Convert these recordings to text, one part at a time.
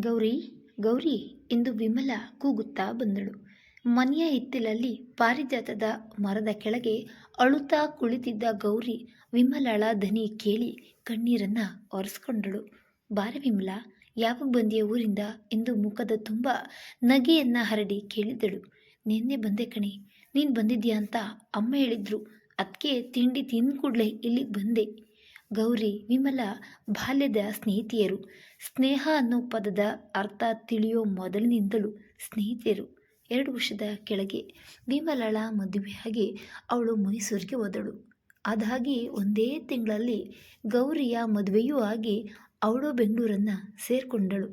ಗೌರಿ ಗೌರಿ ಎಂದು ವಿಮಲ ಕೂಗುತ್ತಾ ಬಂದಳು. ಮನೆಯ ಹಿತ್ತಿಲಲ್ಲಿ ಪಾರಿಜಾತದ ಮರದ ಕೆಳಗೆ ಅಳುತ್ತಾ ಕುಳಿತಿದ್ದ ಗೌರಿ ವಿಮಲಳ ದನಿ ಕೇಳಿ ಕಣ್ಣೀರನ್ನ ಒರೆಸ್ಕೊಂಡಳು. ಬಾರ ವಿಮಲ, ಯಾವಾಗ ಬಂದಿಯ ಊರಿಂದ ಎಂದು ಮುಖದ ತುಂಬ ನಗೆಯನ್ನ ಹರಡಿ ಕೇಳಿದಳು. ನಿನ್ನೆ ಬಂದೆ ಕಣೆ, ನೀನು ಬಂದಿದ್ಯಾ ಅಂತ ಅಮ್ಮ ಹೇಳಿದ್ರು. ಅದಕ್ಕೆ ತಿಂಡಿ ತಿಂದು ಕೂಡಲೇ ಇಲ್ಲಿಗೆ ಬಂದೆ. ಗೌರಿ, ವಿಮಲ, ಬಾಲ್ಯದ ಸ್ನೇಹಿತೆಯರು. ಸ್ನೇಹ ಅನ್ನೋ ಪದದ ಅರ್ಥ ತಿಳಿಯೋ ಮೊದಲಿನಿಂದಲೂ ಸ್ನೇಹಿತೆಯರು. ಎರಡು ವರ್ಷದ ಕೆಳಗೆ ವಿಮಲಳ ಮದುವೆಯಾಗಿ ಅವಳು ಮೈಸೂರಿಗೆ ಹೋದಳು. ಅದಾಗಿ ಒಂದೇ ತಿಂಗಳಲ್ಲಿ ಗೌರಿಯ ಮದುವೆಯೂ ಆಗಿ ಅವಳು ಬೆಂಗಳೂರನ್ನು ಸೇರಿಕೊಂಡಳು.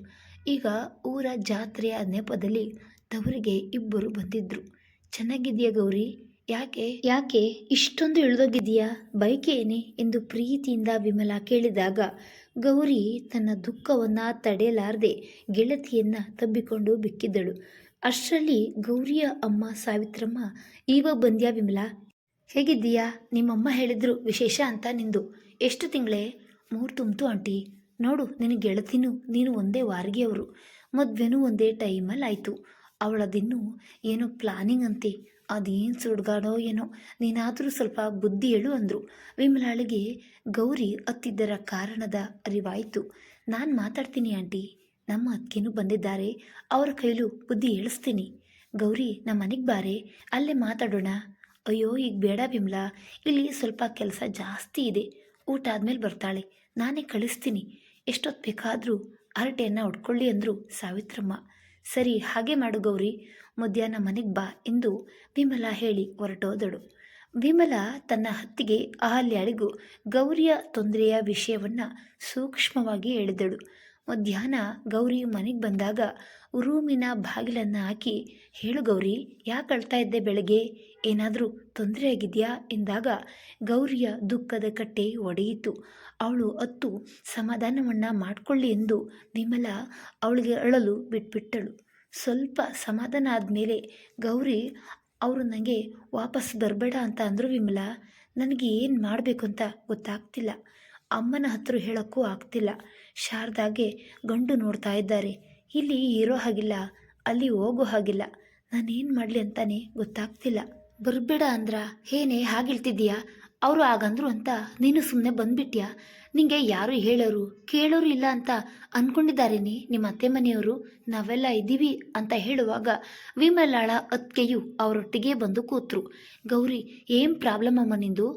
ಈಗ ಊರ ಜಾತ್ರೆಯ ನೆಪದಲ್ಲಿ ತವರಿಗೆ ಇಬ್ಬರು ಬಂದಿದ್ದರು ಚೆನ್ನಾಗಿದೆಯಾ ಗೌರಿ? ಯಾಕೆ? ಯಾಕೆ? ಇಷ್ಟೊಂದು ಇಳಿದೋಗಿದೆಯಾ ಬೈಕೇನೆ ಎಂದು ಪ್ರೀತಿಯಿಂದ ವಿಮಲಾ ಕೇಳಿದಾಗ ಗೌರಿ ತನ್ನ ದುಃಖವನ್ನು ತಡೆಯಲಾರದೆ ಗೆಳತಿಯನ್ನ ತಬ್ಬಿಕೊಂಡು ಬಿಕ್ಕಿದ್ದಳು. ಅಷ್ಟರಲ್ಲಿ ಗೌರಿಯ ಅಮ್ಮ ಸಾವಿತ್ರಮ್ಮ ಇವಾಗ ಬಂದ್ಯಾ ವಿಮಲಾ? ಹೇಗಿದ್ದೀಯಾ? ನಿಮ್ಮಮ್ಮ ಹೇಳಿದ್ರು ವಿಶೇಷ ಅಂತ ನಿಂದು. ಎಷ್ಟು ತಿಂಗಳೇ? ಮೂರು ತುಂಬ್ತು ಆಂಟಿ. ನೋಡು, ನಿನ್ನ ಗೆಳತಿನೂ ನೀನು ಒಂದೇ ವಾರಿಗೆಯವರು. ಮದುವೆನೂ ಒಂದೇ ಟೈಮಲ್ಲಿ ಆಯಿತು ಅವಳದಿನ್ನೂ ಏನೋ ಪ್ಲಾನಿಂಗ್ ಅಂತೆ. ಅದೇನು ಸುಡ್ಗಾಡೋ ಏನೋ, ನೀನಾದರೂ ಸ್ವಲ್ಪ ಬುದ್ಧಿ ಹೇಳು ಅಂದರು. ವಿಮಲಾಳಿಗೆ ಗೌರಿ ಅತ್ತಿದ್ದರ ಕಾರಣದ ಅರಿವಾಯಿತು. ನಾನು ಮಾತಾಡ್ತೀನಿ ಆಂಟಿ. ನಮ್ಮ ಅತ್ತಿಗೆನೂ ಬಂದಿದ್ದಾರೆ. ಅವರ ಕೈಲೂ ಬುದ್ಧಿ ಹೇಳಿಸ್ತೀನಿ. ಗೌರಿ ನಮ್ಮ ಮನೆಗೆ ಬಾರೆ. ಅಲ್ಲೇ ಮಾತಾಡೋಣ. ಅಯ್ಯೋ, ಈಗ ಬೇಡ ವಿಮಲಾ. ಇಲ್ಲಿ ಸ್ವಲ್ಪ ಕೆಲಸ ಜಾಸ್ತಿ ಇದೆ. ಊಟ ಆದಮೇಲೆ ಬರ್ತಾಳೆ. ನಾನೇ ಕಳಿಸ್ತೀನಿ. ಎಷ್ಟೊತ್ತು ಬೇಕಾದರೂ ಹರಟೆಯನ್ನು ಹೊಡ್ಕೊಳ್ಳಿ ಅಂದರು ಸಾವಿತ್ರಮ್ಮ. ಸರಿ, ಹಾಗೆ ಮಾಡು ಗೌರಿ. ಮಧ್ಯಾಹ್ನ ಮನೆಗೆ ಬಾ ಎಂದು ವಿಮಲ ಹೇಳಿ ಹೊರಟೋದಳು. ವಿಮಲ ತನ್ನ ಹತ್ತಿಗೆ ಅಹಲ್ಯಾಳಿಗೂ ಗೌರಿಯ ತೊಂದರೆಯ ವಿಷಯವನ್ನು ಸೂಕ್ಷ್ಮವಾಗಿ ಹೇಳಿದಳು. ಮಧ್ಯಾಹ್ನ ಗೌರಿ ಮನೆಗೆ ಬಂದಾಗ ರೂಮಿನ ಬಾಗಿಲನ್ನು ಹಾಕಿ, ಹೇಳು ಗೌರಿ, ಯಾಕೆ ಅಳ್ತಾ ಇದ್ದೆ ಬೆಳಗ್ಗೆ? ಏನಾದರೂ ತೊಂದರೆ ಎಂದಾಗ ಗೌರಿಯ ದುಃಖದ ಕಟ್ಟೆ ಒಡೆಯಿತು. ಅವಳು ಅತ್ತು ಸಮಾಧಾನವನ್ನು ಮಾಡಿಕೊಳ್ಳಿ ಎಂದು ವಿಮಲ ಅವಳಿಗೆ ಅಳಲು ಬಿಟ್ಬಿಟ್ಟಳು. ಸ್ವಲ್ಪ ಸಮಾಧಾನ ಆದಮೇಲೆ ಗೌರಿ ಅವರು ನನಗೆ ವಾಪಸ್ ಬರಬೇಡ ಅಂತ ಅಂದರು ವಿಮಲ, ನನಗೆ ಏನು ಮಾಡಬೇಕು ಅಂತ ಗೊತ್ತಾಗ್ತಿಲ್ಲ. ಅಮ್ಮನ ಹತ್ರ ಹೇಳೋಕ್ಕೂ ಆಗ್ತಿಲ್ಲ. ಶಾರದಾಗೆ ಗಂಡು ನೋಡ್ತಾ ಇದ್ದಾರೆ. ಇಲ್ಲಿ ಇರೋ ಹಾಗಿಲ್ಲ, ಅಲ್ಲಿ ಹೋಗೋ ಹಾಗಿಲ್ಲ. ನಾನೇನು ಮಾಡಲಿ ಅಂತಾನೆ ಗೊತ್ತಾಗ್ತಿಲ್ಲ. ಬರಬೇಡ ಅಂದ್ರ? ಏನೇ ಹಾಗಿಳ್ತಿದ್ದೀಯಾ ಅವರು ಹಾಗಂದ್ರು ಅಂತ ನೀನು ಸುಮ್ಮನೆ ಬಂದ್ಬಿಟ್ಯಾ? ನಿಂಗೆ ಯಾರು ಹೇಳೋರು? ಕೇಳೋರು ಇಲ್ಲ ಅಂತ ಅಂದ್ಕೊಂಡಿದ್ದಾರೇನೆ ನಿಮ್ಮ ಅತ್ತೆ ಮನೆಯವರು? ನಾವೆಲ್ಲ ಇದ್ದೀವಿ ಅಂತ ಹೇಳುವಾಗ ವಿಮಲಾಳ ಅತ್ತೆಯು ಅವರೊಟ್ಟಿಗೆ ಬಂದು ಕೂತ್ರು. ಗೌರಿ, ಏನು ಪ್ರಾಬ್ಲಮ್ ಅಮ್ಮ ನಿಂದು?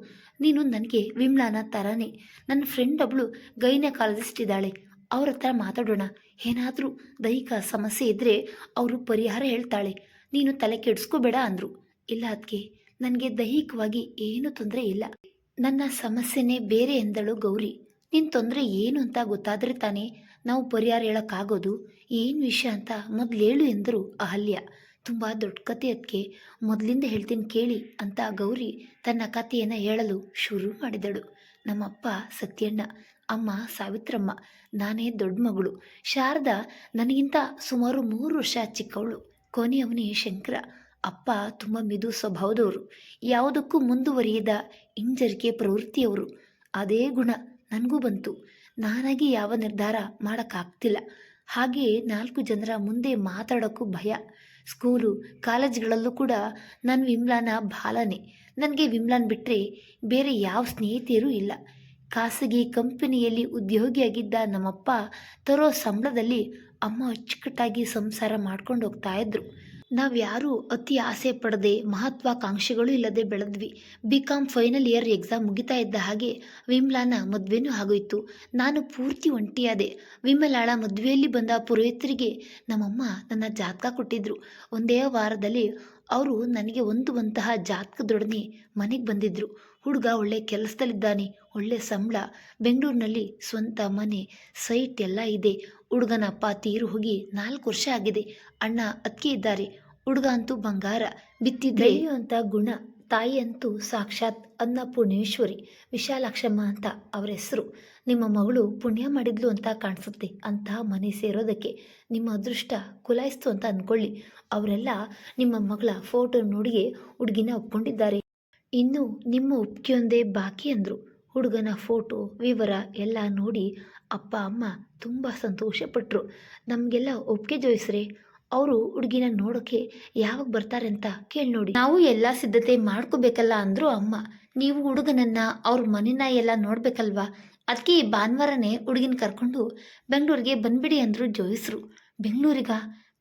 ನೀನು ನನಗೆ ವಿಮ್ಲಾನ ಥರನೇ ನನ್ನ ಫ್ರೆಂಡ್ ಒಬ್ಳು ಗೈನಕಾಲಜಿಸ್ಟ್ ಇದ್ದಾಳೆ. ಅವ್ರ ಹತ್ರ ಮಾತಾಡೋಣ. ಏನಾದರೂ ದೈಹಿಕ ಸಮಸ್ಯೆ ಇದ್ದರೆ ಅವರು ಪರಿಹಾರ ಹೇಳ್ತಾಳೆ. ನೀನು ತಲೆ ಕೆಡಿಸ್ಕೋಬೇಡ ಅಂದರು. ಇಲ್ಲ ಅದಕ್ಕೆ ನನಗೆ ದೈಹಿಕವಾಗಿ ಏನೂ ತೊಂದರೆ ಇಲ್ಲ. ನನ್ನ ಸಮಸ್ಯೆನೇ ಬೇರೆ ಎಂದಳು ಗೌರಿ. ನಿನ್ನ ತೊಂದರೆ ಏನು ಅಂತ ಗೊತ್ತಾದರೆ ತಾನೇ ನಾವು ಪರಿಹಾರ ಹೇಳೋಕ್ಕಾಗೋದು? ಏನು ವಿಷಯ ಅಂತ ಮೊದಲು ಹೇಳು ಎಂದರು ಅಹಲ್ಯ. ತುಂಬ ದೊಡ್ಡ ಕತೆ ಅದಕ್ಕೆ ಮೊದಲಿಂದ ಹೇಳ್ತೀನಿ ಕೇಳಿ ಅಂತ ಗೌರಿ ತನ್ನ ಕಥೆಯನ್ನು ಹೇಳಲು ಶುರು ಮಾಡಿದಳು. ನಮ್ಮಪ್ಪ ಸತ್ಯಣ್ಣ, ಅಮ್ಮ ಸಾವಿತ್ರಮ್ಮ, ನಾನೇ ದೊಡ್ಡ ಮಗಳು. ಶಾರದಾ, ನನಗಿಂತ ಸುಮಾರು ಮೂರು ವರ್ಷ ಚಿಕ್ಕವಳು. ಕೊನೆಯವನೇ ಶಂಕರ. ಅಪ್ಪ ತುಂಬ ಮಿದು ಸ್ವಭಾವದವರು ಯಾವುದಕ್ಕೂ ಮುಂದುವರಿಯದ ಹಿಂಜರಿಕೆ ಪ್ರವೃತ್ತಿಯವರು. ಅದೇ ಗುಣ ನನಗೂ ಬಂತು. ನಾನಾಗಿ ಯಾವ ನಿರ್ಧಾರ ಮಾಡೋಕ್ಕಾಗ್ತಿಲ್ಲ. ಹಾಗೆಯೇ ನಾಲ್ಕು ಜನರ ಮುಂದೆ ಮಾತಾಡೋಕ್ಕೂ ಭಯ. ಸ್ಕೂಲು, ಕಾಲೇಜ್ಗಳಲ್ಲೂ ಕೂಡ ನನ್ನ ವಿಮ್ಲಾನ ಬಾಲನೆ ನನಗೆ ವಿಮ್ಲಾನ್ ಬಿಟ್ಟರೆ ಬೇರೆ ಯಾವ ಸ್ನೇಹಿತೆಯರೂ ಇಲ್ಲ. ಖಾಸಗಿ ಕಂಪನಿಯಲ್ಲಿ ಉದ್ಯೋಗಿಯಾಗಿದ್ದ ನಮ್ಮಪ್ಪ ತರೋ ಸಂಬಳದಲ್ಲಿ ಅಮ್ಮ ಅಚ್ಚುಕಟ್ಟಾಗಿ ಸಂಸಾರ ಮಾಡ್ಕೊಂಡು ಹೋಗ್ತಾ ಇದ್ರು. ನಾವ್ಯಾರೂ ಅತಿ ಆಸೆ ಪಡದೆ ಮಹತ್ವಾಕಾಂಕ್ಷೆಗಳು ಇಲ್ಲದೆ ಬೆಳೆದ್ವಿ. B com final year exam ಮುಗಿತಾ ಇದ್ದ ಹಾಗೆ ವಿಮ್ಲಾನ ಮದುವೆನೂ ಆಗೋಯ್ತು. ನಾನು ಪೂರ್ತಿ ಒಂಟಿಯಾದೆ. ವಿಮಲಾಳ ಮದುವೆಯಲ್ಲಿ ಬಂದ ಪುರೋಹಿತರಿಗೆ ನಮ್ಮಮ್ಮ ನನ್ನ ಜಾತಕ ಕೊಟ್ಟಿದ್ರು. ಒಂದೇ ವಾರದಲ್ಲಿ ಅವರು ನನಗೆ ಹೊಂದುವಂತಹ ಜಾತಕದೊಡನೆ ಮನೆಗೆ ಬಂದಿದ್ರು. ಹುಡುಗ ಒಳ್ಳೆ ಕೆಲಸದಲ್ಲಿದ್ದಾನೆ. ಒಳ್ಳೆ ಸಂಬಳ. ಬೆಂಗಳೂರಿನಲ್ಲಿ ಸ್ವಂತ ಮನೆ ಸೈಟ್ ಎಲ್ಲ ಇದೆ. ಹುಡುಗನ ಅಪ್ಪ ತೀರು ಹೋಗಿ ನಾಲ್ಕು ವರ್ಷ ಆಗಿದೆ. ಅಣ್ಣ ಅತ್ತಿಗೆ ಇದ್ದಾರೆ. ಹುಡುಗ ಅಂತೂ ಬಂಗಾರ. ಬಿತ್ತಿದ್ರೆ ಅಂತ ಗುಣ. ತಾಯಿ ಅಂತೂ ಸಾಕ್ಷಾತ್ ಅನ್ನಪೂರ್ಣೇಶ್ವರಿ. ವಿಶಾಲಾಕ್ಷಮ್ಮ ಅಂತ ಅವರ ಹೆಸರು. ನಿಮ್ಮ ಮಗಳು ಪುಣ್ಯ ಮಾಡಿದ್ಲು ಅಂತ ಕಾಣಿಸುತ್ತೆ. ಅಂತಹ ಮನೆ ಸೇರೋದಕ್ಕೆ ನಿಮ್ಮ ಅದೃಷ್ಟ ಕುಲಾಯಿಸ್ತು ಅಂತ ಅಂದ್ಕೊಳ್ಳಿ ಅವರೆಲ್ಲ ನಿಮ್ಮ ಮಗಳ ಫೋಟೋ ನೋಡಿಯೇ ಹುಡುಗಿನ ಒಪ್ಕೊಂಡಿದ್ದಾರೆ. ಇನ್ನು ನಿಮ್ಮ ಒಪ್ಪಿಗೆಯೊಂದೇ ಬಾಕಿ ಅಂದರು. ಹುಡುಗನ ಫೋಟೋ, ವಿವರ ಎಲ್ಲ ನೋಡಿ ಅಪ್ಪ, ಅಮ್ಮ ತುಂಬ ಸಂತೋಷಪಟ್ಟರು ನಮಗೆಲ್ಲ ಒಪ್ಪಿಗೆ ಜೋಯಿಸ್ರೆ ಅವರು ಹುಡುಗಿನ ನೋಡೋಕೆ ಯಾವಾಗ ಬರ್ತಾರೆ ಅಂತ ಕೇಳಿ ನೋಡಿ. ನಾವು ಎಲ್ಲ ಸಿದ್ಧತೆ ಮಾಡ್ಕೋಬೇಕಲ್ಲ ಅಂದರು ಅಮ್ಮ. ನೀವು ಹುಡುಗನನ್ನ ಅವ್ರ ಮನೆನ ಎಲ್ಲ ನೋಡ್ಬೇಕಲ್ವಾ? ಅದಕ್ಕೆ ಈ ಭಾನುವಾರನೇ ಹುಡುಗಿನ ಕರ್ಕೊಂಡು ಬೆಂಗಳೂರಿಗೆ ಬಂದ್ಬಿಡಿ ಅಂದರು ಜೋಯಿಸ್ರು. ಬೆಂಗಳೂರಿಗ?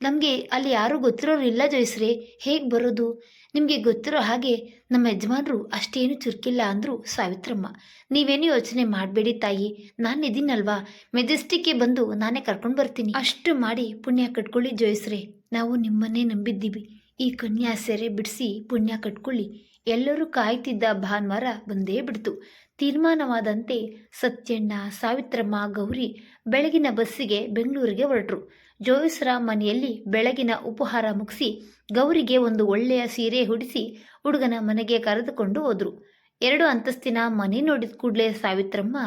ನಮಗೆ ಅಲ್ಲಿ ಯಾರೂ ಗೊತ್ತಿರೋರು ಇಲ್ಲ ಜೋಯಿಸ್ರಿ. ಹೇಗೆ ಬರೋದು? ನಿಮಗೆ ಗೊತ್ತಿರೋ ಹಾಗೆ ನಮ್ಮ ಯಜಮಾನರು ಅಷ್ಟೇನು ಚುರುಕಿಲ್ಲ ಅಂದರು ಸಾವಿತ್ರಮ್ಮ. ನೀವೇನು ಯೋಚನೆ ಮಾಡಬೇಡಿ ತಾಯಿ. ನಾನು ಇದ್ದೀನಲ್ವಾ ಮೆಜೆಸ್ಟಿಕ್ಗೆ ಬಂದು ನಾನೇ ಕರ್ಕೊಂಡು ಬರ್ತೀನಿ. ಅಷ್ಟು ಮಾಡಿ ಪುಣ್ಯ ಕಟ್ಕೊಳ್ಳಿ ಜೋಯಿಸ್ರೆ. ನಾವು ನಿಮ್ಮನ್ನೇ ನಂಬಿದ್ದೀವಿ. ಈ ಕನ್ಯಾ ಸೆರೆ ಬಿಡಿಸಿ ಪುಣ್ಯ ಕಟ್ಕೊಳ್ಳಿ. ಎಲ್ಲರೂ ಕಾಯ್ತಿದ್ದ ಭಾನುವಾರ ಬಂದೇ ಬಿಡ್ತು. ತೀರ್ಮಾನವಾದಂತೆ ಸತ್ಯಣ್ಣ, ಸಾವಿತ್ರಮ್ಮ, ಗೌರಿ ಬೆಳಗಿನ ಬಸ್ಸಿಗೆ ಬೆಂಗಳೂರಿಗೆ ಹೊರಟರು. ಜೋಯಿಸ್ರ ಮನೆಯಲ್ಲಿ ಬೆಳಗಿನ ಉಪಹಾರ ಮುಗಿಸಿ ಗೌರಿಗೆ ಒಂದು ಒಳ್ಳೆಯ ಸೀರೆ ಹುಡಿಸಿ ಹುಡುಗನ ಮನೆಗೆ ಕರೆದುಕೊಂಡು ಹೋದರು. ಎರಡು ಅಂತಸ್ತಿನ ಮನೆ ನೋಡಿದ ಕೂಡಲೇ ಸಾವಿತ್ರಮ್ಮ,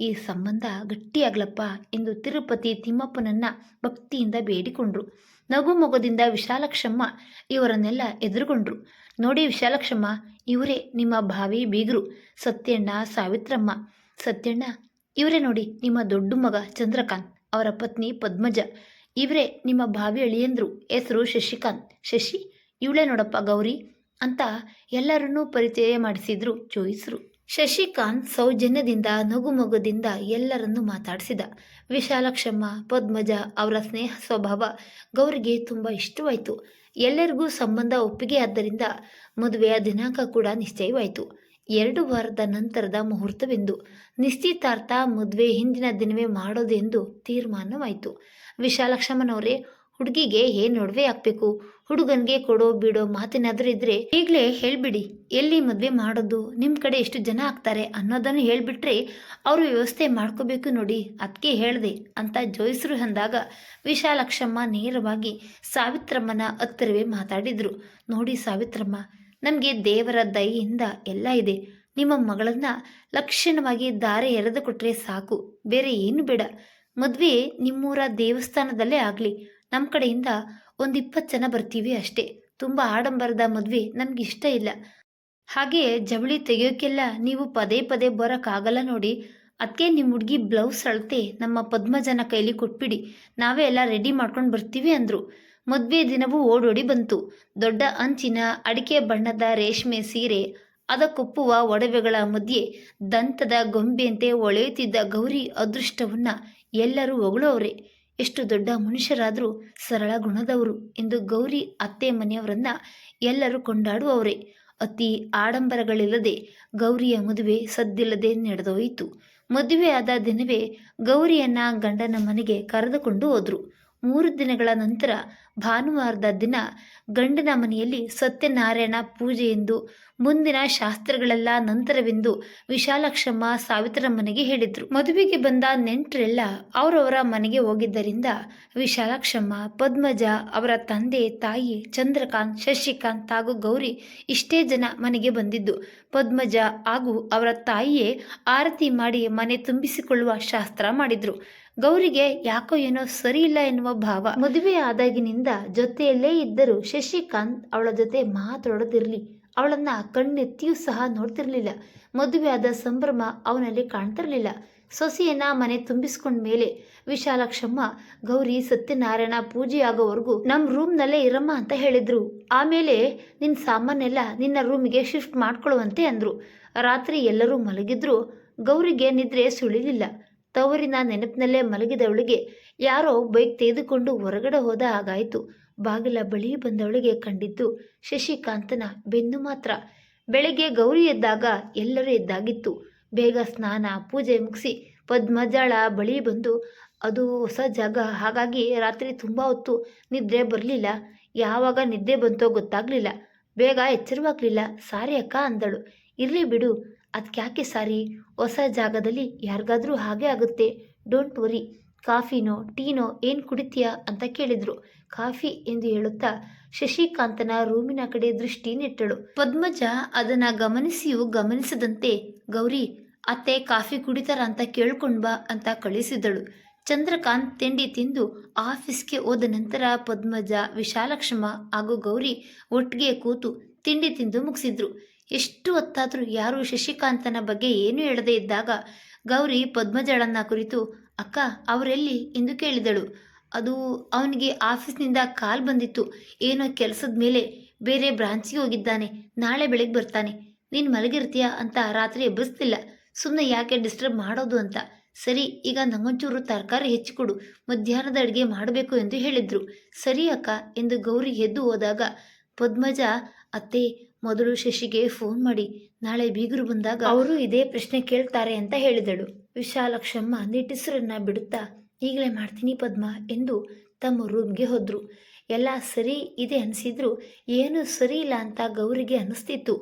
ಈ ಸಂಬಂಧ ಗಟ್ಟಿಯಾಗ್ಲಪ್ಪ ಎಂದು ತಿರುಪತಿ ತಿಮ್ಮಪ್ಪನನ್ನ ಭಕ್ತಿಯಿಂದ ಬೇಡಿಕೊಂಡ್ರು. ನಗು ಮೊಗದಿಂದ ವಿಶಾಲಕ್ಷಮ್ಮ ಇವರನ್ನೆಲ್ಲ ಎದುರುಗೊಂಡ್ರು. ನೋಡಿ ವಿಶಾಲಕ್ಷಮ್ಮ, ಇವರೇ ನಿಮ್ಮ ಭಾವಿ ಬೀಗರು. ಸತ್ಯಣ್ಣ, ಸಾವಿತ್ರಮ್ಮ. ಸತ್ಯಣ್ಣ, ಇವರೇ ನೋಡಿ ನಿಮ್ಮ ದೊಡ್ಡ ಮಗ ಚಂದ್ರಕಾಂತ್, ಅವರ ಪತ್ನಿ ಪದ್ಮಜ. ಇವರೇ ನಿಮ್ಮ ಭಾವಿ ಅಳಿಯಂದ್ರು. ಹೆಸರು ಶಶಿಕಾಂತ್. ಶಶಿ, ಇವಳೇ ನೋಡಪ್ಪ ಗೌರಿ ಅಂತ ಎಲ್ಲರನ್ನೂ ಪರಿಚಯ ಮಾಡಿಸಿದ್ರು ಚೋಯಿಸ್ರು. ಶಶಿಕಾಂತ್ ಸೌಜನ್ಯದಿಂದ, ನಗುಮಗುದಿಂದ ಎಲ್ಲರನ್ನೂ ಮಾತಾಡಿಸಿದ. ವಿಶಾಲಕ್ಷಮ್ಮ, ಪದ್ಮಜ ಅವರ ಸ್ನೇಹ ಸ್ವಭಾವ ಗೌರಿಗೆ ತುಂಬ ಇಷ್ಟವಾಯಿತು. ಎಲ್ಲರಿಗೂ ಸಂಬಂಧ ಒಪ್ಪಿಗೆ ಆದ್ದರಿಂದ ಮದುವೆಯ ದಿನಾಂಕ ಕೂಡ ನಿಶ್ಚಯವಾಯಿತು. ಎರಡು ವಾರದ ನಂತರದ ಮುಹೂರ್ತವೆಂದು. ನಿಶ್ಚಿತಾರ್ಥ ಮದುವೆ ಹಿಂದಿನ ದಿನವೇ ಮಾಡೋದೆಂದು ತೀರ್ಮಾನವಾಯಿತು. ವಿಶಾಲಕ್ಷಮ್ಮನವರೇ, ಹುಡುಗಿಗೆ ಏನು ನಡುವೆ ಹಾಕ್ಬೇಕು ಹುಡುಗನ್ಗೆ ಕೊಡೋ ಬಿಡೋ ಮಾತಿನಾದರೂ ಇದ್ರೆ ಈಗಲೇ ಹೇಳಿಬಿಡಿ. ಎಲ್ಲಿ ಮದುವೆ ಮಾಡೋದು? ನಿಮ್ಮ ಕಡೆ ಎಷ್ಟು ಜನ ಆಗ್ತಾರೆ ಅನ್ನೋದನ್ನು ಹೇಳ್ಬಿಟ್ರೆ ಅವರು ವ್ಯವಸ್ಥೆ ಮಾಡ್ಕೋಬೇಕು ನೋಡಿ ಅದಕ್ಕೆ ಹೇಳಿದೆ ಅಂತ ಜೋಯಿಸ್ರು ಅಂದಾಗ ವಿಶಾಲಕ್ಷಮ್ಮ ನೇರವಾಗಿ ಸಾವಿತ್ರಮ್ಮನ ಹತ್ತಿರವೇ ಮಾತಾಡಿದ್ರು. ನೋಡಿ ಸಾವಿತ್ರಮ್ಮ ನಮಗೆ ದೇವರ ದಯೆಯಿಂದ ಎಲ್ಲ ಇದೆ. ನಿಮ್ಮ ಮಗಳನ್ನ ಲಕ್ಷಣವಾಗಿ ದಾರೆ ಎರೆದು ಕೊಟ್ಟರೆ ಸಾಕು. ಬೇರೆ ಏನು ಬೇಡ. ಮದುವೆ ನಿಮ್ಮೂರ ದೇವಸ್ಥಾನದಲ್ಲೇ ಆಗಲಿ. ನಮ್ಮ ಕಡೆಯಿಂದ ಒಂದು ಇಪ್ಪತ್ತು ಜನ ಬರ್ತೀವಿ ಅಷ್ಟೇ. ತುಂಬ ಆಡಂಬರದ ಮದುವೆ ಇಷ್ಟ ಇಲ್ಲ. ಹಾಗೆ ಜವಳಿ ತೆಗೆಯೋಕ್ಕೆಲ್ಲ ನೀವು ಪದೇ ಪದೇ ಬರೋಕ್ಕಾಗಲ್ಲ ನೋಡಿ. ಅದಕ್ಕೆ ನಿಮ್ಮ ಹುಡುಗಿ ಬ್ಲೌಸ್ ಅಳತೆ ನಮ್ಮ ಪದ್ಮಜನ ಕೈಲಿ ಕೊಟ್ಬಿಡಿ. ನಾವೇ ಎಲ್ಲ ರೆಡಿ ಮಾಡ್ಕೊಂಡು ಬರ್ತೀವಿ ಅಂದರು. ಮದುವೆ ದಿನವೂ ಓಡೋಡಿ ಬಂತು. ದೊಡ್ಡ ಅಂಚಿನ ಅಡಿಕೆ ಬಣ್ಣದ ರೇಷ್ಮೆ ಸೀರೆ, ಅದಕ್ಕೊಪ್ಪುವ ಒಡವೆಗಳ ಮಧ್ಯೆ ದಂತದ ಗೊಂಬೆಯಂತೆ ಒಳೆಯುತ್ತಿದ್ದ ಗೌರಿ ಅದೃಷ್ಟವನ್ನ ಎಲ್ಲರೂ ಹೊಗಳೋವ್ರೆ ಎಷ್ಟು ದೊಡ್ಡ ಮನುಷ್ಯರಾದರೂ ಸರಳ ಗುಣದವರು ಎಂದು ಗೌರಿ ಅತ್ತೆ ಮನೆಯವರನ್ನ ಎಲ್ಲರೂ ಕೊಂಡಾಡುವವರೇ. ಅತಿ ಆಡಂಬರಗಳಿಲ್ಲದೆ ಗೌರಿಯ ಮದುವೆ ಸದ್ದಿಲ್ಲದೆ ನಡೆದೋಯಿತು. ಮದುವೆಯಾದ ದಿನವೇ ಗೌರಿಯನ್ನ ಗಂಡನ ಮನೆಗೆ ಕರೆದುಕೊಂಡು ಹೋದ್ರು. ಮೂರು ದಿನಗಳ ನಂತರ ಭಾನುವಾರದ ದಿನ ಗಂಡನ ಮನೆಯಲ್ಲಿ ಸತ್ಯನಾರಾಯಣ ಪೂಜೆ ಎಂದು ಮುಂದಿನ ಶಾಸ್ತ್ರಗಳೆಲ್ಲ ನಂತರವೆಂದು ವಿಶಾಲಕ್ಷಮ್ಮ ಸಾವಿತ್ರ ಮನೆಗೆ ಹೇಳಿದ್ರು. ಮದುವೆಗೆ ಬಂದ ನೆಂಟರೆಲ್ಲ ಅವರವರ ಮನೆಗೆ ಹೋಗಿದ್ದರಿಂದ ವಿಶಾಲಕ್ಷಮ್ಮ, ಪದ್ಮಜ, ಅವರ ತಂದೆ, ತಾಯಿ, ಚಂದ್ರಕಾಂತ್, ಶಶಿಕಾಂತ್ ಹಾಗೂ ಗೌರಿ ಇಷ್ಟೇ ಜನ ಮನೆಗೆ ಬಂದಿದ್ದು. ಪದ್ಮಜ ಹಾಗೂ ಅವರ ತಾಯಿಯೇ ಆರತಿ ಮಾಡಿ ಮನೆ ತುಂಬಿಸಿಕೊಳ್ಳುವ ಶಾಸ್ತ್ರ ಮಾಡಿದ್ರು. ಗೌರಿಗೆ ಯಾಕೋ ಏನೋ ಸರಿ ಇಲ್ಲ ಎನ್ನುವ ಭಾವ ಮದುವೆ ಆದಾಗಿನಿಂದ ಜೊತೆಯಲ್ಲೇ ಇದ್ದರೂ ಶಶಿಕಾಂತ್ ಅವಳ ಜೊತೆ ಮಾತಾಡೋದಿರ್ಲಿ. ಅವಳನ್ನ ಕಣ್ಣೆತ್ತಿಯೂ ಸಹ ನೋಡ್ತಿರ್ಲಿಲ್ಲ. ಮದುವೆಯಾದ ಸಂಭ್ರಮ ಅವನಲ್ಲಿ ಕಾಣ್ತಿರ್ಲಿಲ್ಲ. ಸೊಸೆಯನ್ನ ಮನೆ ತುಂಬಿಸ್ಕೊಂಡ ಮೇಲೆ ವಿಶಾಲಕ್ಷಮ್ಮ, ಗೌರಿ, ಸತ್ಯನಾರಾಯಣ ಪೂಜೆ ಆಗೋವರೆಗೂ ನಮ್ಮ ರೂಮ್ನಲ್ಲೇ ಇರಮ್ಮ ಅಂತ ಹೇಳಿದ್ರು. ಆಮೇಲೆ ನಿನ್ನ ಸಾಮಾನೆಲ್ಲ ನಿನ್ನ ರೂಮಿಗೆ ಶಿಫ್ಟ್ ಮಾಡ್ಕೊಳ್ಳುವಂತೆ ಅಂದರು. ರಾತ್ರಿ ಎಲ್ಲರೂ ಮಲಗಿದ್ರು. ಗೌರಿಗೆ ನಿದ್ರೆ ಸುಳಿಲಿಲ್ಲ. ತವರಿನ ನೆನಪಿನಲ್ಲೇ ಮಲಗಿದವಳಿಗೆ ಯಾರೋ ಬೈಕ್ ತೆಗೆದುಕೊಂಡು ಹೊರಗಡೆ ಹೋದ ಹಾಗಾಯಿತು. ಬಾಗಿಲ ಬಳಿ ಬಂದವಳಿಗೆ ಕಂಡಿದ್ದು ಶಶಿಕಾಂತನ ಬೆನ್ನು ಮಾತ್ರ. ಬೆಳಗ್ಗೆ ಗೌರಿ ಎದ್ದಾಗ ಎಲ್ಲರೂ ಎದ್ದಾಗಿತ್ತು. ಬೇಗ ಸ್ನಾನ, ಪೂಜೆ ಮುಗಿಸಿ ಪದ್ಮಜಾಳ ಬಳಿ ಬಂದು, ಅದು ಹೊಸ ಜಾಗ, ಹಾಗಾಗಿ ರಾತ್ರಿ ತುಂಬ ಹೊತ್ತು ನಿದ್ರೆ ಬರಲಿಲ್ಲ. ಯಾವಾಗ ನಿದ್ದೆ ಬಂತೋ ಗೊತ್ತಾಗಲಿಲ್ಲ. ಬೇಗ ಎಚ್ಚರವಾಗಲಿಲ್ಲ. ಸಾರಿ ಅಕ್ಕ, ಅಂದಳು. ಇರಲಿ ಬಿಡು. ಅದಕ್ಯಾಕೆ ಸಾರಿ? ಹೊಸ ಜಾಗದಲ್ಲಿ ಯಾರಿಗಾದರೂ ಹಾಗೆ ಆಗುತ್ತೆ. Don't worry. ಕಾಫಿನೋ, ಟೀನೋ ಏನು ಕುಡಿತೀಯಾ ಅಂತ ಕೇಳಿದರು. ಕಾಫಿ ಎಂದು ಹೇಳುತ್ತಾ ಶಶಿಕಾಂತನ ರೂಮಿನ ಕಡೆ ದೃಷ್ಟಿ ನೆಟ್ಟಳು. ಪದ್ಮಜ ಅದನ್ನು ಗಮನಿಸಿಯೂ ಗಮನಿಸದಂತೆ, ಗೌರಿ, ಅತ್ತೆ ಕಾಫಿ ಕುಡಿತಾರ ಅಂತ ಕೇಳ್ಕೊಂಡ್ ಬಾ ಅಂತ ಕಳಿಸಿದಳು. ಚಂದ್ರಕಾಂತ್ ತಿಂಡಿ ತಿಂದು ಆಫೀಸ್ಗೆ ಹೋದ ನಂತರ ಪದ್ಮಜ ವಿಶಾಲಕ್ಷಮ ಹಾಗೂ ಗೌರಿ ಒಟ್ಟಿಗೆ ಕೂತು ತಿಂಡಿ ತಿಂದು ಮುಗಿಸಿದ್ರು. ಎಷ್ಟು ಹೊತ್ತಾದರೂ ಯಾರೂ ಶಶಿಕಾಂತನ ಬಗ್ಗೆ ಏನೂ ಹೇಳದೇ ಇದ್ದಾಗ ಗೌರಿ ಪದ್ಮಜಳನ್ನ ಕುರಿತು, ಅಕ್ಕ, ಅವರೆಲ್ಲಿ? ಎಂದು ಕೇಳಿದಳು. ಅದು ಅವನಿಗೆ ಆಫೀಸ್ನಿಂದ ಕಾಲ್ ಬಂದಿತ್ತು. ಏನೋ ಕೆಲಸದ ಮೇಲೆ ಬೇರೆ ಬ್ರಾಂಚಿಗೆ ಹೋಗಿದ್ದಾನೆ. ನಾಳೆ ಬೆಳಗ್ಗೆ ಬರ್ತಾನೆ. ನೀನು ಮಲಗಿರ್ತೀಯ ಅಂತ ರಾತ್ರಿ ಎಬ್ಬಿಸ್ತಿಲ್ಲ. ಸುಮ್ಮನೆ ಯಾಕೆ ಡಿಸ್ಟರ್ಬ್ ಮಾಡೋದು ಅಂತ. ಸರಿ, ಈಗ ನಂಗೊಂಚೂರು ತರಕಾರಿ ಹೆಚ್ಚಿಕೊಡು. ಮಧ್ಯಾಹ್ನದ ಅಡುಗೆ ಮಾಡಬೇಕು ಎಂದು ಹೇಳಿದ್ರು. ಸರಿ, ಅಕ್ಕ, ಎಂದು ಗೌರಿ ಎದ್ದು ಹೋದಾಗ ಪದ್ಮಜ, ಅತ್ತೆ ಮೊದಲು ಶಶಿಗೆ ಫೋನ್ ಮಾಡಿ, ನಾಳೆ ಬೀಗರು ಬಂದಾಗ ಅವರು ಇದೇ ಪ್ರಶ್ನೆ ಕೇಳ್ತಾರೆ ಅಂತ ಹೇಳಿದಳು. ವಿಶಾಲಕ್ಷಮ್ಮ ನಿಟ್ಟಿಸರನ್ನ ಬಿಡುತ್ತಾ, ಈಗಲೇ ಮಾಡ್ತೀನಿ ಪದ್ಮ ಎಂದು ತಮ್ಮ ರೂಮ್ಗೆ ಹೋದ್ರು. ಎಲ್ಲ ಸರಿ ಇದೆ ಅನಿಸಿದ್ರು, ಏನು ಸರಿ ಇಲ್ಲ ಅಂತ ಗೌರಿಗೆ ಅನಿಸ್ತಿತ್ತು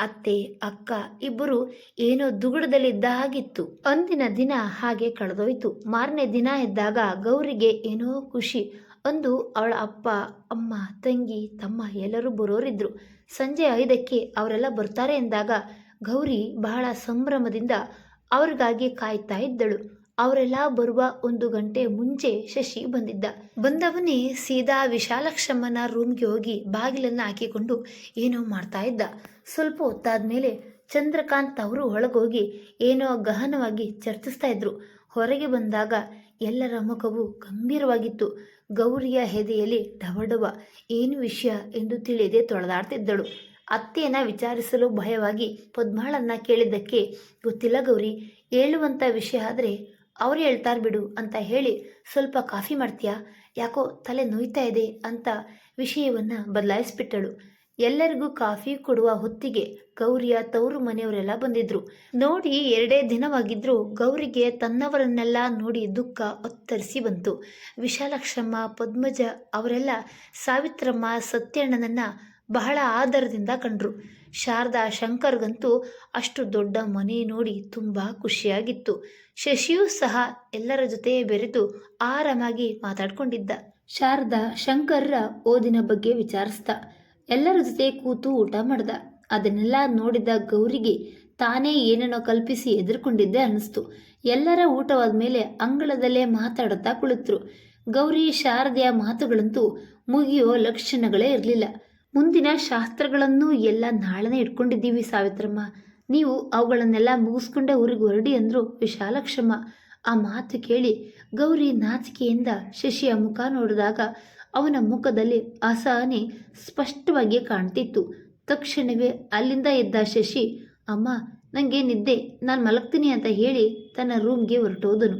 ಅತ್ತೆ, ಅಕ್ಕ ಇಬ್ಬರು ಏನೋ ದುಗುಡದಲ್ಲಿದ್ದ ಹಾಗಿತ್ತು. ಅಂದಿನ ದಿನ ಹಾಗೆ ಕಳೆದೋಯ್ತು. ಮಾರನೇ ದಿನ ಇದ್ದಾಗ ಗೌರಿಗೆ ಏನೋ ಖುಷಿ ಅಂದು ಅವಳ ಅಪ್ಪ, ಅಮ್ಮ, ತಂಗಿ, ತಮ್ಮ ಎಲ್ಲರೂ ಬರೋರಿದ್ರು. ಸಂಜೆ ಐದಕ್ಕೆ ಅವರೆಲ್ಲ ಬರ್ತಾರೆ ಎಂದಾಗ ಗೌರಿ ಬಹಳ ಸಂಭ್ರಮದಿಂದ ಅವ್ರಿಗಾಗಿ ಕಾಯ್ತಾ ಇದ್ದಳು. ಅವರೆಲ್ಲ ಬರುವ ಒಂದು ಗಂಟೆ ಮುಂಚೆ ಶಶಿ ಬಂದಿದ್ದ. ಬಂದವನೇ ಸೀದಾ ವಿಶಾಲಕ್ಷಮ್ಮನ ರೂಮ್ಗೆ ಹೋಗಿ ಬಾಗಿಲನ್ನು ಹಾಕಿಕೊಂಡು ಏನೋ ಮಾಡ್ತಾ ಇದ್ದ. ಸ್ವಲ್ಪ ಹೊತ್ತಾದ ಮೇಲೆ ಚಂದ್ರಕಾಂತ್ ಅವರು ಒಳಗೋಗಿ ಏನೋ ಗಹನವಾಗಿ ಚರ್ಚಿಸ್ತಾ ಇದ್ರು. ಹೊರಗೆ ಬಂದಾಗ ಎಲ್ಲರ ಮುಖವು ಗಂಭೀರವಾಗಿತ್ತು. ಗೌರಿಯ ಹೆದೆಯಲ್ಲಿ ಢವಢವ ಏನು ವಿಷಯ? ಎಂದು ತಿಳಿಯದೆ ತೊಳೆದಾಡ್ತಿದ್ದಳು. ಅತ್ತೆಯನ್ನು ವಿಚಾರಿಸಲು ಭಯವಾಗಿ ಪದ್ಮಾಳನ್ನ ಕೇಳಿದ್ದಕ್ಕೆ, ಗೊತ್ತಿಲ್ಲ ಗೌರಿ ಹೇಳುವಂಥ ವಿಷಯ ಆದರೆ ಅವ್ರು ಹೇಳ್ತಾರೆ ಬಿಡು ಅಂತ ಹೇಳಿ, ಸ್ವಲ್ಪ ಕಾಫಿ ಮಾಡ್ತೀಯಾ? ಯಾಕೋ ತಲೆ ನೋಯ್ತಾ ಇದೆ ಅಂತ ವಿಷಯವನ್ನು ಬದಲಾಯಿಸ್ಬಿಟ್ಟಳು. ಎಲ್ಲರಿಗೂ ಕಾಫಿ ಕೊಡುವ ಹೊತ್ತಿಗೆ ಗೌರಿಯ ತವರು ಮನೆಯವರೆಲ್ಲ ಬಂದಿದ್ರು. ನೋಡಿ, ಎರಡೇ ದಿನವಾಗಿದ್ರು ಗೌರಿಗೆ ತನ್ನವರನ್ನೆಲ್ಲ ನೋಡಿ ದುಃಖ ಒತ್ತರಿಸಿ ಬಂತು. ವಿಶಾಲಕ್ಷಮ್ಮ, ಪದ್ಮಜ ಅವರೆಲ್ಲ ಸಾವಿತ್ರಮ್ಮ ಸತ್ಯಣ್ಣನನ್ನ ಬಹಳ ಆದರದಿಂದ ಕಂಡ್ರು. ಶಾರದಾ ಶಂಕರ್ಗಂತೂ ಅಷ್ಟು ದೊಡ್ಡ ಮನೆ ನೋಡಿ ತುಂಬ ಖುಷಿಯಾಗಿತ್ತು. ಶಶಿಯೂ ಸಹ ಎಲ್ಲರ ಜೊತೆ ಬೆರೆತು ಆರಾಮಾಗಿ ಮಾತಾಡ್ಕೊಂಡಿದ್ದ. ಶಾರದಾ ಶಂಕರ್ರ ಓದಿನ ಬಗ್ಗೆ ವಿಚಾರಿಸ್ದ ಎಲ್ಲರ ಜೊತೆ ಕೂತು ಊಟ ಮಾಡ್ದ. ಅದನ್ನೆಲ್ಲ ನೋಡಿದ ಗೌರಿಗೆ ತಾನೇ ಏನೇನೋ ಕಲ್ಪಿಸಿ ಎದುರುಕೊಂಡಿದ್ದೆ ಅನ್ನಿಸ್ತು. ಎಲ್ಲರ ಊಟವಾದ ಮೇಲೆ ಅಂಗಳದಲ್ಲೇ ಮಾತಾಡುತ್ತಾ ಕುಳಿತರು. ಗೌರಿ ಶಾರದೆಯ ಮಾತುಗಳಂತೂ ಮುಗಿಯೋ ಲಕ್ಷಣಗಳೇ ಇರಲಿಲ್ಲ. ಮುಂದಿನ ಶಾಸ್ತ್ರಗಳನ್ನು ಎಲ್ಲ ನಾಳೆನೇ ಇಟ್ಕೊಂಡಿದ್ದೀವಿ ಸಾವಿತ್ರಮ್ಮ. ನೀವು ಅವುಗಳನ್ನೆಲ್ಲ ಮುಗಿಸ್ಕೊಂಡೆ ಊರಿಗೆ ಹೊರಡಿ ಅಂದರು ವಿಶಾಲಕ್ಷಮ್ಮ ಆ ಮಾತು ಕೇಳಿ ಗೌರಿ ನಾಚಿಕೆಯಿಂದ ಶಶಿಯ ಮುಖ ನೋಡಿದಾಗ ಅವನ ಮುಖದಲ್ಲಿ ಅಸಹನೆ ಸ್ಪಷ್ಟವಾಗಿ ಕಾಣ್ತಿತ್ತು. ತಕ್ಷಣವೇ ಅಲ್ಲಿಂದ ಎದ್ದ ಶಶಿ, ಅಮ್ಮ ನನಗೆ ನಿದ್ದೆ. ನಾನು ಮಲಗ್ತೀನಿ ಅಂತ ಹೇಳಿ ತನ್ನ ರೂಮ್ಗೆ ಹೊರಟೋದನು.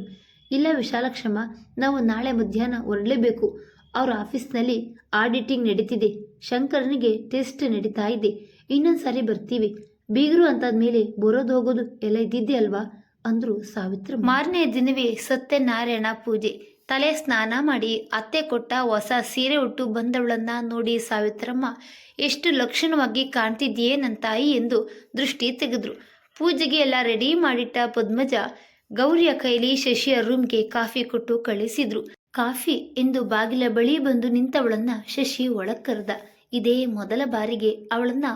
ಇಲ್ಲ ವಿಶಾಲಕ್ಷಮ್ಮ, ನಾವು ನಾಳೆ ಮಧ್ಯಾಹ್ನ ಹೊರಡಲೇಬೇಕು. ಅವರ ಆಫೀಸ್ನಲ್ಲಿ ಆಡಿಟಿಂಗ್ ನಡೀತಿದೆ. ಶಂಕರನಿಗೆ ಟೆಸ್ಟ್ ನಡೀತಾ ಇದೆ. ಇನ್ನೊಂದು ಸಾರಿ ಬರ್ತೀವಿ. ಬೀಗರು ಅಂತಾದ ಮೇಲೆ ಬರೋದು ಹೋಗೋದು ಎಲ್ಲ ಇದ್ದಿದ್ದೆ ಅಲ್ವಾ? ಅಂದರು ಸಾವಿತ್ರ ಮಾರನೇ ದಿನವೇ ಸತ್ಯನಾರಾಯಣ ಪೂಜೆ. ತಲೆ ಸ್ನಾನ ಮಾಡಿ ಅತ್ತೆ ಕೊಟ್ಟ ಹೊಸ ಸೀರೆ ಉಟ್ಟು ಬಂದವಳನ್ನ ನೋಡಿ ಸಾವಿತ್ರಮ್ಮ, ಎಷ್ಟು ಲಕ್ಷಣವಾಗಿ ಕಾಣ್ತಿದ್ದೀಯೇ ನನ್ನ ತಾಯಿ ಎಂದು ದೃಷ್ಟಿ ತೆಗೆದ್ರು. ಪೂಜೆಗೆ ಎಲ್ಲ ರೆಡಿ ಮಾಡಿಟ್ಟ ಪದ್ಮಜ ಗೌರಿಯ ಕೈಲಿ ಶಶಿಯ ರೂಮ್ಗೆ ಕಾಫಿ ಕೊಟ್ಟು ಕಳಿಸಿದ್ರು. ಕಾಫಿ ಎಂದು ಬಾಗಿಲ ಬಳಿ ಬಂದು ನಿಂತವಳನ್ನ ಶಶಿ ಒಳಗ್ ಕರೆದ ಇದೇ ಮೊದಲ ಬಾರಿಗೆ ಅವಳನ್ನ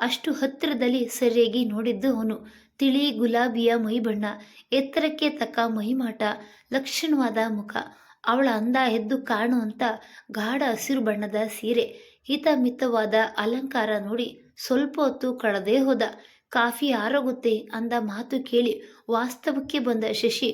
ಅಷ್ಟು ಹತ್ತಿರದಲ್ಲಿ ಸರಿಯಾಗಿ ನೋಡಿದ್ದು ಅವನು. ತಿಳಿ ಗುಲಾಬಿಯ ಮೈಬಣ್ಣ, ಎತ್ತರಕ್ಕೆ ತಕ್ಕ ಮೈಮಾಟ, ಲಕ್ಷಣವಾದ ಮುಖ. ಅವಳ ಅಂದ ಎದ್ದು ಕಾಣುವಂಥ ಗಾಢ ಹಸಿರು ಬಣ್ಣದ ಸೀರೆ, ಹಿತಮಿತವಾದ ಅಲಂಕಾರ ನೋಡಿ ಸ್ವಲ್ಪ ಹೊತ್ತು ಕಳೆದೇ ಹೋದ. ಕಾಫಿ ಆರೋಗುತ್ತೆ ಅಂದ ಮಾತು ಕೇಳಿ ವಾಸ್ತವಕ್ಕೆ ಬಂದ ಶಶಿ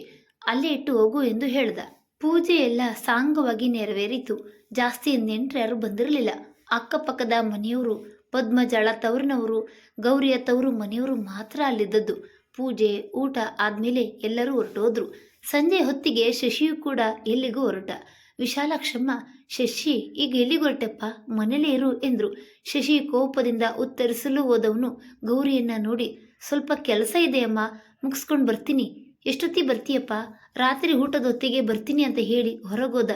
ಅಲ್ಲಿ ಇಟ್ಟು ಹೋಗು ಎಂದು ಹೇಳ್ದ. ಪೂಜೆ ಎಲ್ಲ ಸಾಂಗವಾಗಿ ನೆರವೇರಿತು. ಜಾಸ್ತಿ ನೆಂಟ್ರು ಯಾರು ಬಂದಿರಲಿಲ್ಲ. ಅಕ್ಕಪಕ್ಕದ ಮನೆಯವರು ಪದ್ಮಜಳ ತವರಿನವರು ಗೌರಿಯ ತವರು ಮನೆಯವರು ಮಾತ್ರ ಅಲ್ಲಿದ್ದದ್ದು. ಪೂಜೆ, ಊಟ ಆದಮೇಲೆ ಎಲ್ಲರೂ ಹೊರಟೋದ್ರು. ಸಂಜೆ ಹೊತ್ತಿಗೆ ಶಶಿಯು ಕೂಡ ಎಲ್ಲಿಗೂ ಹೊರಟ. ವಿಶಾಲಾಕ್ಷಮ್ಮ, ಶಶಿ, ಈಗ ಎಲ್ಲಿಗೆ ಹೊರಟಪ್ಪ? ಮನೇಲೇ ಇರು ಎಂದ್ರು. ಶಶಿ ಕೋಪದಿಂದ ಉತ್ತರಿಸಲು ಹೋದವನು ಗೌರಿಯನ್ನ ನೋಡಿ, ಸ್ವಲ್ಪ ಕೆಲಸ ಇದೆಯಮ್ಮ ಮುಗಿಸ್ಕೊಂಡು ಬರ್ತೀನಿ. ಎಷ್ಟೊತ್ತಿ ಬರ್ತೀಯಪ್ಪ? ರಾತ್ರಿ ಊಟದ ಹೊತ್ತಿಗೆ ಬರ್ತೀನಿ ಅಂತ ಹೇಳಿ ಹೊರಗೋದ.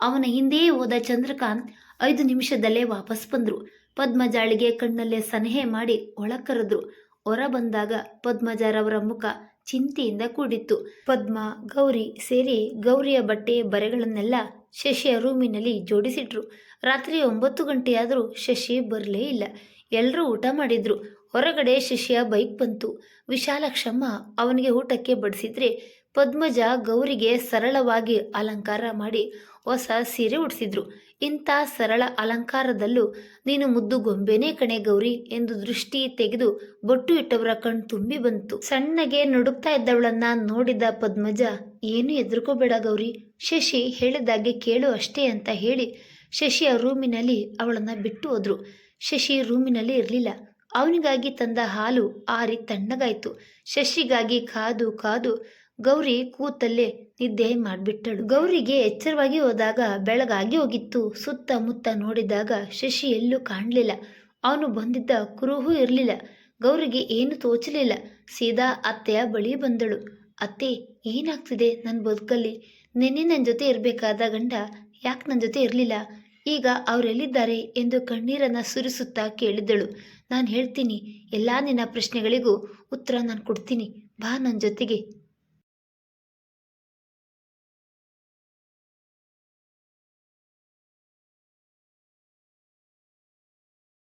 ಅವನ ಹಿಂದೆಯೇ ಹೋದ ಚಂದ್ರಕಾಂತ್ ಐದು ನಿಮಿಷದಲ್ಲೇ ವಾಪಸ್ ಬಂದ್ರು. ಪದ್ಮಜಾಳಿಗೆ ಕಣ್ಣಲ್ಲೇ ಸನಹೆ ಮಾಡಿ ಒಳಕರೆದ್ರು. ಕರೆದ್ರು ಹೊರ ಬಂದಾಗ ಪದ್ಮಜರವರ ಮುಖ ಚಿಂತೆಯಿಂದ ಕೂಡಿತ್ತು. ಪದ್ಮ, ಗೌರಿ ಸೇರಿ ಗೌರಿಯ ಬಟ್ಟೆ ಬರೆಗಳನ್ನೆಲ್ಲ ಶಶಿಯ ರೂಮಿನಲ್ಲಿ ಜೋಡಿಸಿಟ್ರು. ರಾತ್ರಿ ಒಂಬತ್ತು ಗಂಟೆಯಾದರೂ ಶಶಿ ಬರಲೇ ಇಲ್ಲ. ಎಲ್ಲರೂ ಊಟ ಮಾಡಿದ್ರು. ಹೊರಗಡೆ ಶಶಿಯ ಬೈಕ್ ಬಂತು. ವಿಶಾಲಕ್ಷಮ್ಮ ಅವನಿಗೆ ಊಟಕ್ಕೆ ಬಡಿಸಿದ್ರೆ ಪದ್ಮಜ ಗೌರಿಗೆ ಸರಳವಾಗಿ ಅಲಂಕಾರ ಮಾಡಿ ಹೊಸ ಸೀರೆ ಉಡಿಸಿದ್ರು. ಇಂಥ ಸರಳ ಅಲಂಕಾರದಲ್ಲೂ ನೀನು ಮುದ್ದು ಗೊಂಬೆನೇ ಕಣೆ ಗೌರಿ ಎಂದು ದೃಷ್ಟಿ ತೆಗೆದು ಬೊಟ್ಟು ಇಟ್ಟವರ ಕಣ್ ತುಂಬಿ ಬಂತು. ಸಣ್ಣಗೆ ನಡುಕ್ತಾ ಇದ್ದವಳನ್ನ ನೋಡಿದ ಪದ್ಮಜ, ಏನು ಎದುರ್ಕೋಬೇಡ ಗೌರಿ. ಶಶಿ ಹೇಳಿದಾಗೆ ಕೇಳು ಅಷ್ಟೇ ಅಂತ ಹೇಳಿ ಶಶಿಯ ರೂಮಿನಲ್ಲಿ ಅವಳನ್ನ ಬಿಟ್ಟು ಹೋದ್ರು. ಶಶಿ ರೂಮಿನಲ್ಲಿ ಇರಲಿಲ್ಲ. ಅವನಿಗಾಗಿ ತಂದ ಹಾಲು ಆರಿ ತಣ್ಣಗಾಯ್ತು. ಶಶಿಗಾಗಿ ಕಾದು ಕಾದು ಗೌರಿ ಕೂತಲ್ಲೇ ನಿದ್ದೆ ಮಾಡಿಬಿಟ್ಟಳು. ಗೌರಿಗೆ ಎಚ್ಚರವಾಗಿ ಹೋದಾಗ ಬೆಳಗಾಗಿ ಹೋಗಿತ್ತು. ಸುತ್ತಮುತ್ತ ನೋಡಿದಾಗ ಶಶಿ ಎಲ್ಲೂ ಕಾಣಲಿಲ್ಲ. ಅವನು ಬಂದಿದ್ದ ಕುರುಹೂ ಇರಲಿಲ್ಲ. ಗೌರಿಗೆ ಏನು ತೋಚಲಿಲ್ಲ. ಸೀದಾ ಅತ್ತೆಯ ಬಳಿ ಬಂದಳು. ಅತ್ತೆ, ಏನಾಗ್ತಿದೆ ನನ್ನ ಬದುಕಲ್ಲಿ? ನಿನ್ನೆ ನನ್ನ ಜೊತೆ ಇರಬೇಕಾದ ಗಂಡ ಯಾಕೆ ನನ್ನ ಜೊತೆ ಇರಲಿಲ್ಲ? ಈಗ ಅವರೆಲ್ಲಿದ್ದಾರೆ ಎಂದು ಕಣ್ಣೀರನ್ನು ಸುರಿಸುತ್ತಾ ಕೇಳಿದಳು. ನಾನು ಹೇಳ್ತೀನಿ. ಎಲ್ಲ ನಿನ್ನ ಪ್ರಶ್ನೆಗಳಿಗೂ ಉತ್ತರ ನಾನು ಕೊಡ್ತೀನಿ. ಬಾ ನನ್ನ ಜೊತೆಗೆ.